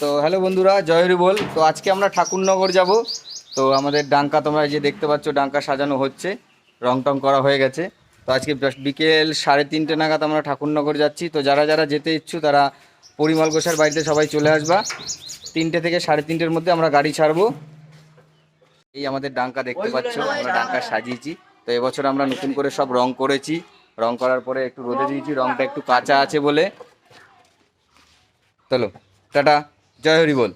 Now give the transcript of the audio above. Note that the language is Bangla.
তো হ্যালো বন্ধুরা জয়হরি বল। তো আজকে আমরা ঠাকুরনগর যাব। তো আমাদের ডাঙ্কা তোমরা যে দেখতে পাচ্ছ, ডাঙ্কা সাজানো হচ্ছে। রং টং করা হয়ে গেছে। তো আজকে বিকেল সাড়ে তিনটে নাগাদ আমরা ঠাকুরনগর যাচ্ছি। তো যারা যারা যেতে ইচ্ছু, তারা পরিমল ঘোষার বাড়িতে সবাই চলে আসবা। তিনটে থেকে সাড়ে তিনটের মধ্যে আমরা গাড়ি ছাড়বো। এই আমাদের ডাঙ্কা দেখতে পাচ্ছ, আমরা ডাঙ্কা সাজিয়েছি। তো এবছর আমরা নতুন করে সব রং করেছি। রং করার পরে একটু রোদে দিয়েছি, রংটা একটু কাঁচা আছে বলে। চলো, টাটা। জয় হরি বল।